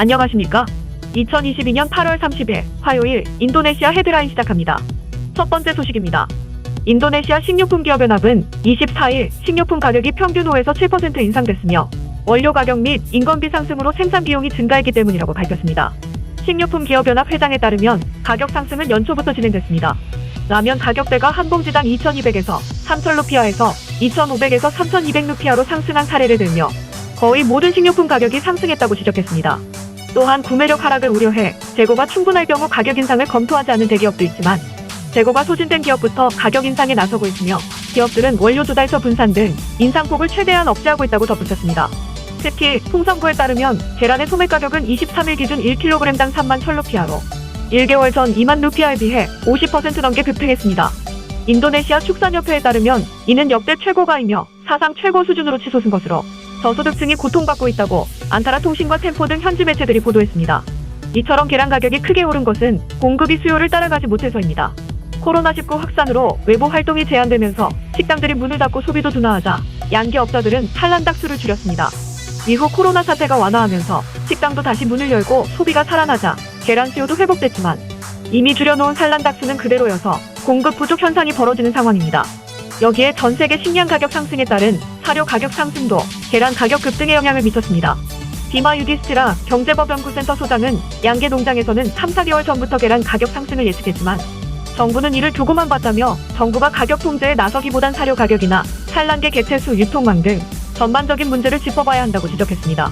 안녕하십니까? 2022년 8월 30일 화요일 인도네시아 헤드라인 시작합니다. 첫 번째 소식입니다. 인도네시아 식료품 기업연합은 24일 식료품 가격이 평균 5에서 7% 인상됐으며 원료 가격 및 인건비 상승으로 생산 비용이 증가했기 때문이라고 밝혔습니다. 식료품 기업연합 회장에 따르면 가격 상승은 연초부터 진행됐습니다. 라면 가격대가 한 봉지당 2,200에서 3,000루피아에서 2,500에서 3,200루피아로 상승한 사례를 들며 거의 모든 식료품 가격이 상승했다고 지적했습니다. 또한 구매력 하락을 우려해 재고가 충분할 경우 가격 인상을 검토하지 않는 대기업도 있지만 재고가 소진된 기업부터 가격 인상에 나서고 있으며 기업들은 원료 조달처 분산 등 인상폭을 최대한 억제하고 있다고 덧붙였습니다. 특히 통상부에 따르면 계란의 소매 가격은 23일 기준 1kg당 3만 1,000루피아로 1개월 전 2만 루피아에 비해 50% 넘게 급등했습니다. 인도네시아 축산협회에 따르면 이는 역대 최고가이며 사상 최고 수준으로 치솟은 것으로 저소득층이 고통받고 있다고 안타라 통신과 템포 등 현지 매체들이 보도했습니다. 이처럼 계란 가격이 크게 오른 것은 공급이 수요를 따라가지 못해서입니다. 코로나19 확산으로 외부 활동이 제한되면서 식당들이 문을 닫고 소비도 둔화하자 양기업자들은 산란닭수를 줄였습니다. 이후 코로나 사태가 완화하면서 식당도 다시 문을 열고 소비가 살아나자 계란 수요도 회복됐지만 이미 줄여놓은 산란닭수는 그대로여서 공급 부족 현상이 벌어지는 상황입니다. 여기에 전 세계 식량 가격 상승에 따른 사료 가격 상승도 계란 가격 급등에 영향을 미쳤습니다. 디마 유디스트라 경제법연구센터 소장은 양계 농장에서는 3, 4개월 전부터 계란 가격 상승을 예측했지만 정부는 이를 두고만 봤다며 정부가 가격 통제에 나서기보단 사료 가격이나 산란계 개체수 유통망 등 전반적인 문제를 짚어봐야 한다고 지적했습니다.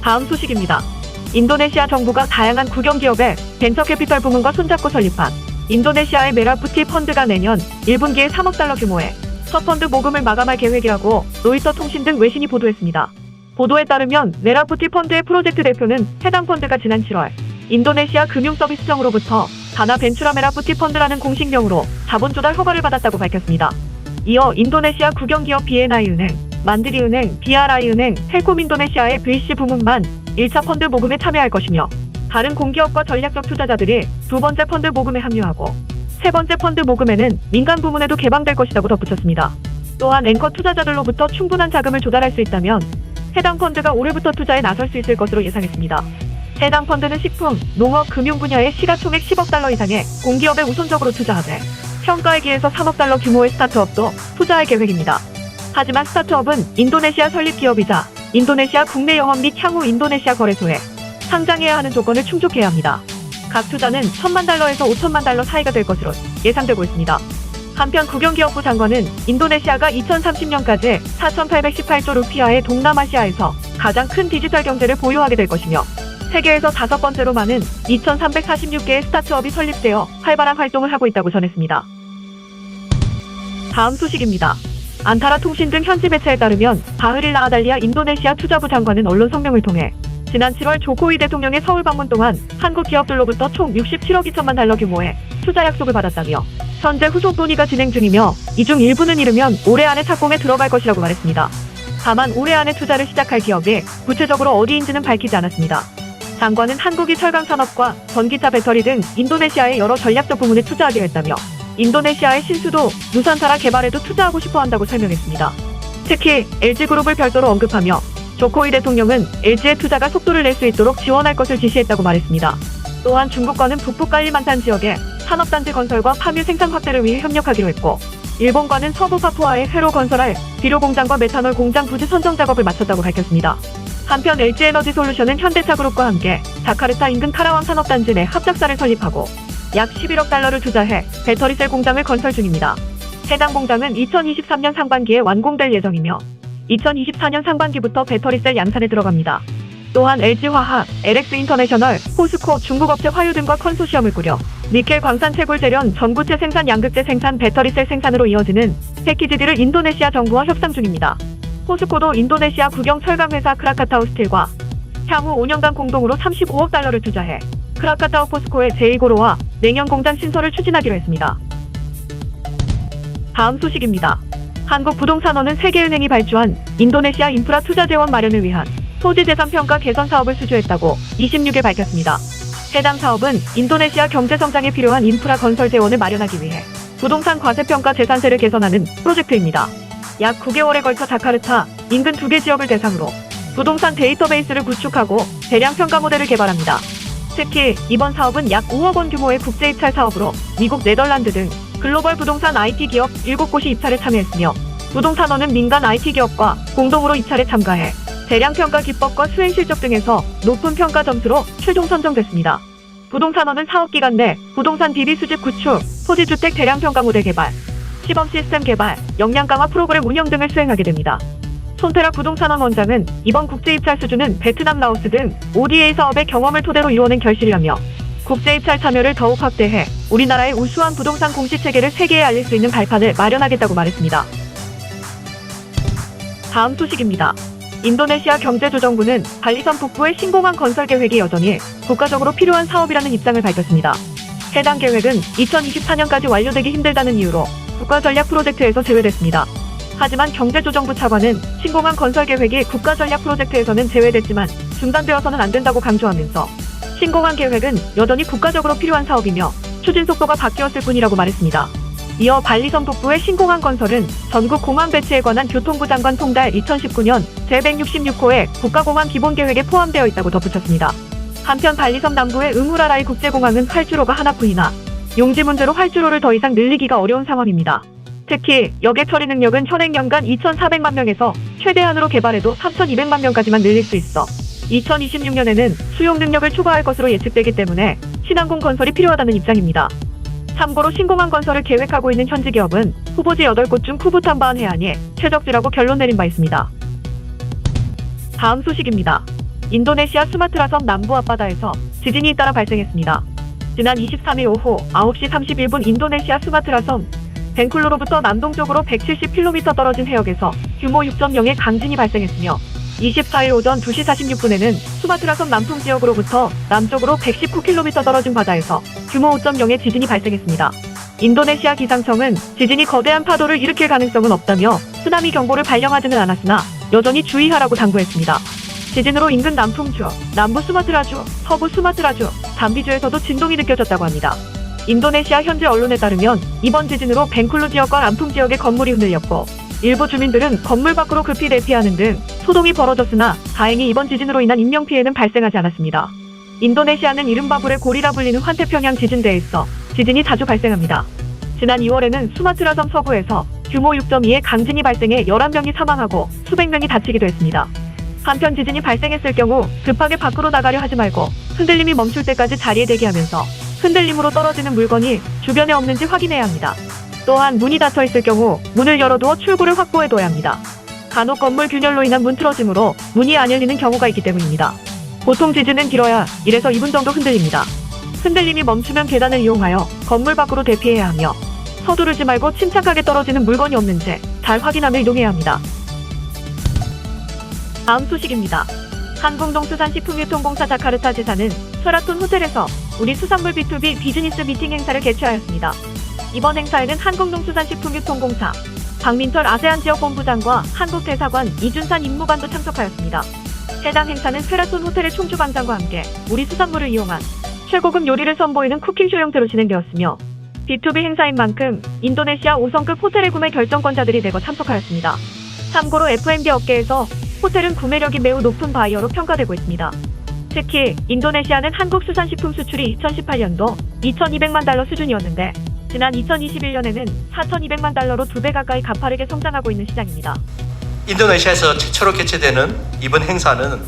다음 소식입니다. 인도네시아 정부가 다양한 국영 기업의 벤처 캐피털 부문과 손잡고 설립한 인도네시아의 메라푸티 펀드가 내년 1분기에 3억 달러 규모의 첫 펀드 모금을 마감할 계획이라고 로이터 통신 등 외신이 보도했습니다. 보도에 따르면 메라푸티 펀드의 프로젝트 대표는 해당 펀드가 지난 7월 인도네시아 금융서비스청으로부터 다나 벤추라 메라푸티 펀드라는 공식명으로 자본 조달 허가를 받았다고 밝혔습니다. 이어 인도네시아 국영기업 BNI은행, 만드리은행, BRI은행, 텔콤 인도네시아의 VC 부문만 1차 펀드 모금에 참여할 것이며 다른 공기업과 전략적 투자자들이 두 번째 펀드 모금에 합류하고 세 번째 펀드 모금에는 민간 부문에도 개방될 것이라고 덧붙였습니다. 또한 앵커 투자자들로부터 충분한 자금을 조달할 수 있다면 해당 펀드가 올해부터 투자에 나설 수 있을 것으로 예상했습니다. 해당 펀드는 식품, 농업, 금융 분야의 시가총액 10억 달러 이상의 공기업에 우선적으로 투자하되 평가에 기해서 3억 달러 규모의 스타트업도 투자할 계획입니다. 하지만 스타트업은 인도네시아 설립 기업이자 인도네시아 국내 영업 및 향후 인도네시아 거래소에 상장해야 하는 조건을 충족해야 합니다. 각 투자는 1천만 달러에서 5천만 달러 사이가 될 것으로 예상되고 있습니다. 한편 국영기업부 장관은 인도네시아가 2030년까지 4,818조 루피아의 동남아시아에서 가장 큰 디지털 경제를 보유하게 될 것이며 세계에서 다섯 번째로 많은 2,346개의 스타트업이 설립되어 활발한 활동을 하고 있다고 전했습니다. 다음 소식입니다. 안타라 통신 등 현지 매체에 따르면 바흐릴 라 아달리아 인도네시아 투자부 장관은 언론 성명을 통해 지난 7월 조코이 대통령의 서울 방문 동안 한국 기업들로부터 총 67억 2천만 달러 규모의 투자 약속을 받았다며 현재 후속 논의가 진행 중이며 이 중 일부는 이르면 올해 안에 착공에 들어갈 것이라고 말했습니다. 다만 올해 안에 투자를 시작할 기업이 구체적으로 어디인지는 밝히지 않았습니다. 장관은 한국이 철강 산업과 전기차 배터리 등 인도네시아의 여러 전략적 부문에 투자하기로 했다며 인도네시아의 신수도 누산타라 개발에도 투자하고 싶어 한다고 설명했습니다. 특히 LG그룹을 별도로 언급하며 조코이 대통령은 LG의 투자가 속도를 낼 수 있도록 지원할 것을 지시했다고 말했습니다. 또한 중국과는 북부 깔리만탄 지역에 산업단지 건설과 파묘 생산 확대를 위해 협력하기로 했고 일본과는 서부 파푸아에 회로 건설할 비료 공장과 메탄올 공장 부지 선정 작업을 마쳤다고 밝혔습니다. 한편 LG에너지 솔루션은 현대차그룹과 함께 자카르타 인근 카라왕 산업단지 내 합작사를 설립하고 약 11억 달러를 투자해 배터리셀 공장을 건설 중입니다. 해당 공장은 2023년 상반기에 완공될 예정이며 2024년 상반기부터 배터리셀 양산에 들어갑니다. 또한 LG화학, LX인터내셔널, 포스코, 중국업체 화유 등과 컨소시엄을 꾸려 니켈 광산 채굴 재련, 전구체 생산, 양극재 생산, 배터리셀 생산으로 이어지는 패키지디를 인도네시아 정부와 협상 중입니다. 포스코도 인도네시아 국영 철강 회사 크라카타우 스틸과 향후 5년간 공동으로 35억 달러를 투자해 크라카타우 포스코의 제2고로와 냉연 공장 신설을 추진하기로 했습니다. 다음 소식입니다. 한국부동산원은 세계은행이 발주한 인도네시아 인프라 투자 재원 마련을 위한 토지 재산 평가 개선 사업을 수주했다고 26일 밝혔습니다. 해당 사업은 인도네시아 경제 성장에 필요한 인프라 건설 재원을 마련하기 위해 부동산 과세 평가 재산세를 개선하는 프로젝트입니다. 약 9개월에 걸쳐 자카르타 인근 두 개 지역을 대상으로 부동산 데이터베이스를 구축하고 대량 평가 모델을 개발합니다. 특히 이번 사업은 약 5억 원 규모의 국제 입찰 사업으로 미국, 네덜란드 등 글로벌 부동산 IT 기업 7곳이 입찰에 참여했으며 부동산원은 민간 IT 기업과 공동으로 입찰에 참가해 대량 평가 기법과 수행 실적 등에서 높은 평가 점수로 최종 선정됐습니다. 부동산원은 사업 기간 내 부동산 DB 수집 구축, 토지 주택 대량 평가 모델 개발, 시범 시스템 개발, 역량 강화 프로그램 운영 등을 수행하게 됩니다. 손테라 부동산원 원장은 이번 국제 입찰 수주는 베트남, 라오스 등 ODA 사업의 경험을 토대로 이루어낸 결실이라며 국제 입찰 참여를 더욱 확대해 우리나라의 우수한 부동산 공시 체계를 세계에 알릴 수 있는 발판을 마련하겠다고 말했습니다. 다음 소식입니다. 인도네시아 경제조정부는 발리섬 북부의 신공항 건설 계획이 여전히 국가적으로 필요한 사업이라는 입장을 밝혔습니다. 해당 계획은 2024년까지 완료되기 힘들다는 이유로 국가 전략 프로젝트에서 제외됐습니다. 하지만 경제조정부 차관은 신공항 건설 계획이 국가 전략 프로젝트에서는 제외됐지만 중단되어서는 안 된다고 강조하면서 신공항 계획은 여전히 국가적으로 필요한 사업이며 추진 속도가 바뀌었을 뿐이라고 말했습니다. 이어 발리섬 북부의 신공항 건설은 전국 공항 배치에 관한 교통부 장관 통달 2019년 제166호의 국가공항 기본계획에 포함되어 있다고 덧붙였습니다. 한편 발리섬 남부의 응우라라이 국제공항은 활주로가 하나뿐이나 용지 문제로 활주로를 더 이상 늘리기가 어려운 상황입니다. 특히 역의 처리 능력은 현행 연간 2,400만 명에서 최대한으로 개발해도 3,200만 명까지만 늘릴 수 있어 2026년에는 수용 능력을 초과할 것으로 예측되기 때문에 신항공 건설이 필요하다는 입장입니다. 참고로 신공항 건설을 계획하고 있는 현지 기업은 후보지 8곳 중 쿠부탄바한 해안이 최적지라고 결론 내린 바 있습니다. 다음 소식입니다. 인도네시아 수마트라 섬 남부 앞바다에서 지진이 잇따라 발생했습니다. 지난 23일 오후 9시 31분 인도네시아 수마트라 섬 벤쿨루로부터 남동쪽으로 170km 떨어진 해역에서 규모 6.0의 강진이 발생했으며 24일 오전 2시 46분에는 수마트라섬 남풍 지역으로부터 남쪽으로 119km 떨어진 바다에서 규모 5.0의 지진이 발생했습니다. 인도네시아 기상청은 지진이 거대한 파도를 일으킬 가능성은 없다며 쓰나미 경보를 발령하지는 않았으나 여전히 주의하라고 당부했습니다. 지진으로 인근 남풍주, 남부 수마트라주, 서부 수마트라주, 잠비주에서도 진동이 느껴졌다고 합니다. 인도네시아 현지 언론에 따르면 이번 지진으로 벤쿨루 지역과 람풍 지역의 건물이 흔들렸고 일부 주민들은 건물 밖으로 급히 대피하는 등 소동이 벌어졌으나 다행히 이번 지진으로 인한 인명 피해는 발생하지 않았습니다. 인도네시아는 이른바 불의 고리라 불리는 환태평양 지진대에 있어 지진이 자주 발생합니다. 지난 2월에는 수마트라섬 서부에서 규모 6.2의 강진이 발생해 11명이 사망하고 수백 명이 다치기도 했습니다. 한편 지진이 발생했을 경우 급하게 밖으로 나가려 하지 말고 흔들림이 멈출 때까지 자리에 대기하면서 흔들림으로 떨어지는 물건이 주변에 없는지 확인해야 합니다. 또한 문이 닫혀 있을 경우 문을 열어두어 출구를 확보해둬야 합니다. 간혹 건물 균열로 인한 문 틀어짐으로 문이 안 열리는 경우가 있기 때문입니다. 보통 지진은 길어야 1에서 2분 정도 흔들립니다. 흔들림이 멈추면 계단을 이용하여 건물 밖으로 대피해야 하며 서두르지 말고 침착하게 떨어지는 물건이 없는지 잘 확인하며 이동해야 합니다. 다음 소식입니다. 한국동 수산식품유통공사 자카르타 지사는 쉐라톤 호텔에서 우리 수산물 B2B 비즈니스 미팅 행사를 개최하였습니다. 이번 행사에는 한국농 수산식품유통공사, 박민철 아세안 지역 본부장과 한국대사관 이준산 임무관도 참석하였습니다. 해당 행사는 쉐라톤 호텔의 총주방장과 함께 우리 수산물을 이용한 최고급 요리를 선보이는 쿠킹쇼 형태로 진행되었으며 B2B 행사인 만큼 인도네시아 5성급 호텔의 구매 결정권자들이 대거 참석하였습니다. 참고로 F&B 업계에서 호텔은 구매력이 매우 높은 바이어로 평가되고 있습니다. 특히 인도네시아는 한국 수산식품 수출이 2018년도 2,200만 달러 수준이었는데 지난 2021년에는 4,200만 달러로 두 배 가까이 가파르게 성장하고 있는 시장입니다. 인도네시아에서 최초로 개최되는 이번 행사는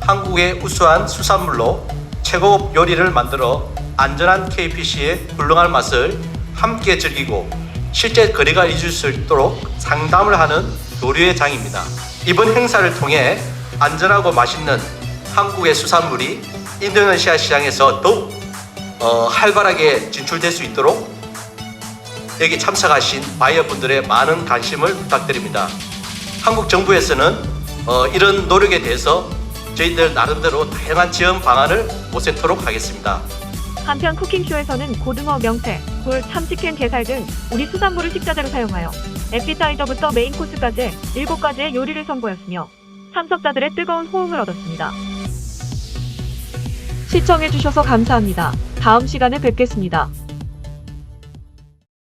한국의 우수한 수산물로 최고급 요리를 만들어 안전한 KPC의 훌륭한 맛을 함께 즐기고 실제 거래가 이룰 수 있도록 상담을 하는 교류의 장입니다. 이번 행사를 통해 안전하고 맛있는 한국의 수산물이 인도네시아 시장에서 더욱 어, 활발하게 진출될 수 있도록 여기 참석하신 바이어분들의 많은 관심을 부탁드립니다. 한국 정부에서는 어, 이런 노력에 대해서 저희들 나름대로 다양한 지원 방안을 모색토록 하겠습니다. 한편 쿠킹쇼에서는 고등어, 명태, 굴, 참치캔, 게살 등 우리 수산물을 식자재로 사용하여 에피타이저부터 메인 코스까지 7가지의 요리를 선보였으며 참석자들의 뜨거운 호응을 얻었습니다. 시청해주셔서 감사합니다. 다음 시간에 뵙겠습니다.